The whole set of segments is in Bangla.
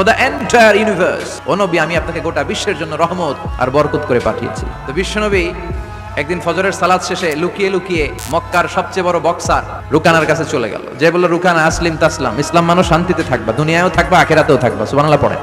for the entire universe ও নবী, আমি আপনাকে গোটা বিশ্বের জন্য রহমত আর বরকত করে পাঠিয়েছি। তো বিশ্বনবী, একদিন ফজরের সালাদ শেষে লুকিয়ে লুকিয়ে মক্কার সবচেয়ে বড় বক্সার রুকানার কাছে চলে গেল। যে বলল, রুকানা, আসলিম তাসলাম, ইসলাম মানুষ শান্তিতে থাকবা, দুনিয়ায়ও থাকবা, আখেরাতেও থাকবা। সুবহানাল্লাহ পড়ে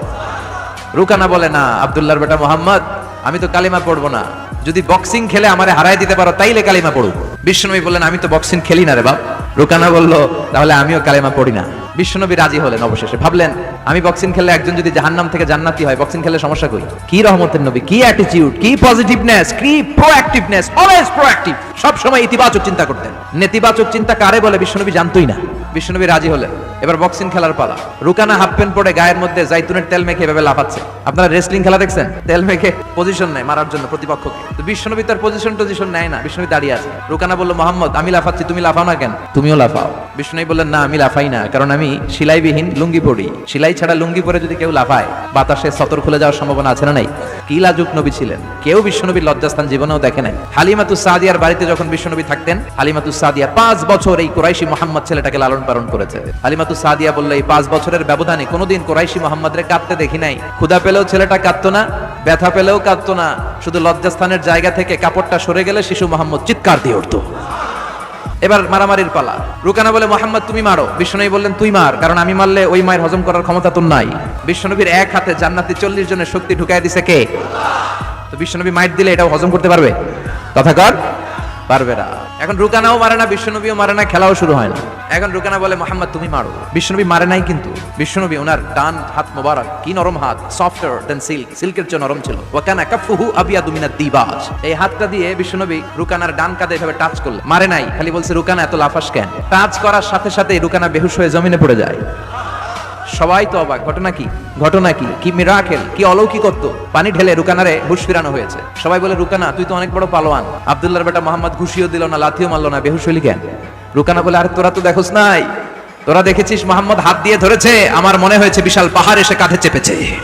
রুকানা বলে, না, আব্দুল্লাহর বেটা মোহাম্মদ, আমি তো কালিমা পড়ব না। যদি বক্সিং খেলে আমারে হারাই দিতে পারো, তাইলে কালিমা পড়ব বিশ্বনবী বললেন, আমি তো বক্সিং খেলি না রে বাপ। রুকানা বলল, তাহলে আমিও কালেমা পড়ি না। বিশ্বনবী রাজি হলেন অবশেষে। ভাবলেন, আমি বক্সিং খেলে একজন যদি জাহান্নাম থেকে জান্নাতি হয় বক্সিং খেলে সমস্যা করি কি রহমতের নবী, কি অ্যাটিটিউড কি পজিটিভনেস কি প্রোঅ্যাক্টিভনেস অলওয়েজ প্রোঅ্যাক্টিভ সব সময় ইতিবাচক চিন্তা করতেন। নেতিবাচক চিন্তা কারে বলে? বিশ্বনবী জানতোই না। বিশ্বনবী রাজি হলেন। এবার বক্সিং খেলার পালা। রুকানা হাফ প্যান্ট পরে গায়ের মধ্যে জাইতুনের তেল মেখে এভাবে লাফাচ্ছে। আপনারা রেসলিং খেলা দেখছেন? তেল মেখে পজিশন নেয় মারার জন্য প্রতিপক্ষকে। তো বিশ্বনবী তার পজিশন টজিশন নেয় না, বিশ্বনবী দাঁড়িয়ে আছে। রুকানা বলল, মোহাম্মদ, আমি লাফাচ্ছি, তুমি লাফাও না কেন? তুমিও লাফাও। বিষ্ণুই বললেন, না, আমি লাফাই না, কারণ আমি সিলাইবিহীন লুঙ্গি পড়ি সিলাই ছাড়া লুঙ্গি পরে যদি কেউ লাফায়, বাতাসে সতর খুলে যাওয়ার সম্ভাবনা আছে না নাই? কি লাজুক নবী ছিলেন। কেউ বিশ্বনবীর লজ্জাস্থান জীবনেও দেখে নাই। হালিমাতু সাদিয়ার বাড়িতে যখন বিশ্বনবী থাকতেন হালিমাতু সাদিয়া পাঁচ বছর এই কোরাইশি মোহাম্মদ ছেলেটাকে লালন পালন করেছে। হালিমাতু সাদিয়া বললে, এই পাঁচ বছরের ব্যবধানে কোনোদিন কোরাইশি মোহাম্মদরে কাঁদতে দেখি নাই। ক্ষুদা পেলেও ছেলেটা কাঁদতো না, ব্যথা পেলেও কাঁদতো না। শুধু লজ্জাস্থানের জায়গা থেকে কাপড়টা সরে গেলে শিশু মোহাম্মদ চিৎকার দিয়ে উঠতো। এবার মারামারির পালা। রুকানা বলে, মোহাম্মদ, তুমি মারো। বিশ্বনবী বললেন, তুই মার, কারণ আমি মারলে ওই মায়ের হজম করার ক্ষমতা তোর নাই। বিশ্বনবীর এক হাতে জান্নাতি চল্লিশ জনের শক্তি ঢুকাই দিছে কে? তো বিশ্বনবী মাইট দিলে এটাও হজম করতে পারবে? কথা কর। পারবে না। এখন রুকানাও মারে না, বিশ্বনবীও মারে না, খেলাও শুরু হয় না। এখন রুকানা বলে, মোহাম্মদ, তুমি মারো। বিশ্বনবী মারে নাই কিন্তু। বিশ্বনবী ওনার ডান হাত মোবারক, কি নরম হাত? সফটওয়্যার দেন সিল্ক সিল্কের চেয়ে নরম ছিল। ওয়াকানা কাফুহু আবিয়াদু মিনাদ দিবাজ। এই হাতটা দিয়ে বিশ্বনবী রুকানার ডান কাঁধে এভাবে টাচ করলে। মারে নাই, খালি বলছে, রুকানা, এত লাফাস কেন? টাচ করার সাথে সাথে রুকানা বেহুশ হয়ে জমিনে পড়ে যায়। সবাই তো অবাক। ঘটনা কি? ঘটনা কি? কি মিরাকেল কি অলৌকিকত্ব? পানি ঢেলে রুকানারে হুশ ফিরানো হয়েছে। সবাই বলে, রুকানা, তুই তো অনেক বড় পালোয়ান। আব্দুল্লাহর বেটা মোহাম্মদ ঘুষিও দিল না, লাথিও মারলো না, বেহুশ হলি কেন? রুকানা বলে, আর, তোরা তো দেখোস নাই। তোরা দেখেছিস মোহাম্মদ হাত দিয়ে ধরেছে। আমার মনে হয়েছে বিশাল পাহাড় এসে কাঁধে চেপেছে।